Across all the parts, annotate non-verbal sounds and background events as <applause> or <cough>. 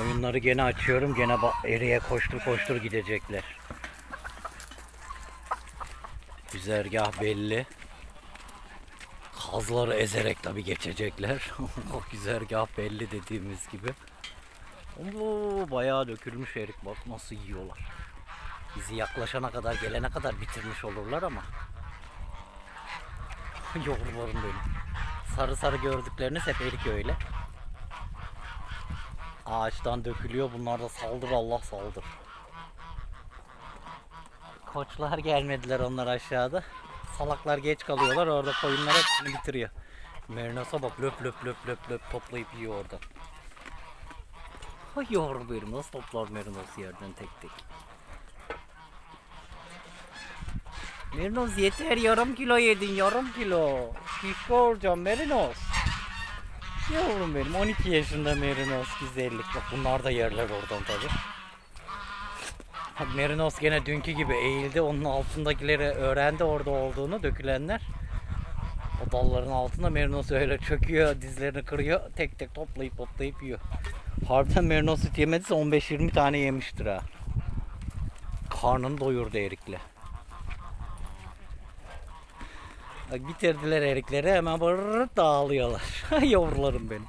Oyunları gene açıyorum. Gene eriye koştur koştur gidecekler. Güzergah belli. Kazları ezerek tabi geçecekler. <laughs> güzergah belli dediğimiz gibi. Oo, bayağı dökülmüş erik bak nasıl yiyorlar. Bizi yaklaşana kadar gelene kadar bitirmiş olurlar ama. <laughs> Yavrularım benim. Sarı sarı gördükleriniz hep erik öyle. Ağaçtan dökülüyor. Bunlar da saldır Allah saldır. Koçlar gelmediler onlar aşağıda. Salaklar geç kalıyorlar. Orada koyunlar hepsini bitiriyor. Merinos'a bak löp löp löp löp löp toplayıp yiyor orada. Ay yavrum nasıl toplar Merinos yerden tek tek. Merinos yeter yarım kilo yedin yarım kilo. Şişko olacağım Merinos. Yavrum benim 12 yaşında Merinos güzellik. Bak bunlar da yerler oradan tabi. Bak Merinos gene dünkü gibi eğildi. Onun altındakileri öğrendi orada olduğunu dökülenler. O dalların altında Merinos öyle çöküyor, dizlerini kırıyor. Tek tek toplayıp toplayıp yiyor. Harbiden Merinos süt yemediyse 15-20 tane yemiştir ha. Karnını doyurdu erikle. Bitirdiler erikleri hemen bırrrr dağılıyorlar. <laughs> Yavrularım benim.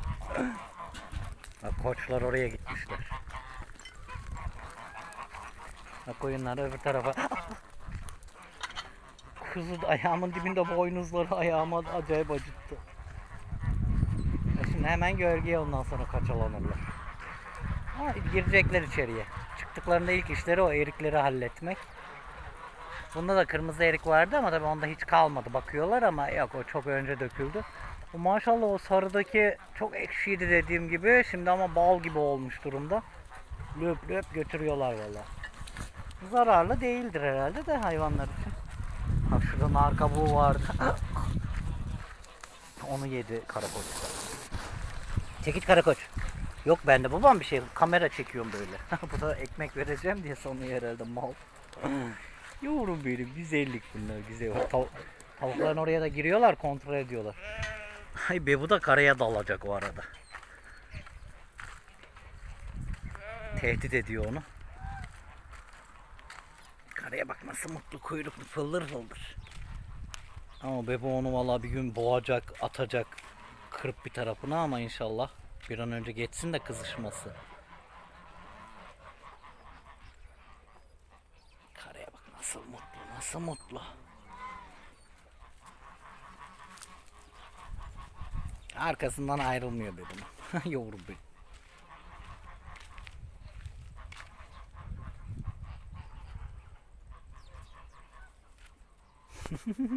Bak koçlar oraya gitmişler. Bak koyunlar öbür tarafa. <laughs> Kuzu ayağımın dibinde boynuzları ayağıma acayip acıttı. Ya Şimdi hemen gölgeye ondan sonra kaçalanırlar. Ama girecekler içeriye. Çıktıklarında ilk işleri o erikleri halletmek. Bunda da kırmızı erik vardı ama tabii onda hiç kalmadı. Bakıyorlar ama yok o çok önce döküldü. Bu maşallah o sarıdaki çok ekşiydi dediğim gibi. Şimdi ama bal gibi olmuş durumda. Löp löp götürüyorlar valla. Zararlı değildir herhalde de hayvanlar için. Ha şurada nar kabuğu vardı. <coughs> Onu yedi karakoç. Çekit karakoç. Yok bende babam bir şey. Kamera çekiyorum böyle. <laughs> Bu da ekmek vereceğim diye sanıyor herhalde mal. Yavrum benim güzellik bunlar güzel. Tav- tavukların oraya da giriyorlar kontrol ediyorlar. Ay be bu da karaya dalacak o arada. Tehdit ediyor onu. Karaya bak nasıl mutlu kuyruklu fıldır fıldır. Ama bebe onu valla bir gün boğacak, atacak, kırıp bir tarafına ama inşallah bir an önce geçsin de kızışması. Karaya bak nasıl mutlu, nasıl mutlu. Arkasından ayrılmıyor. Yavrum benim. <laughs>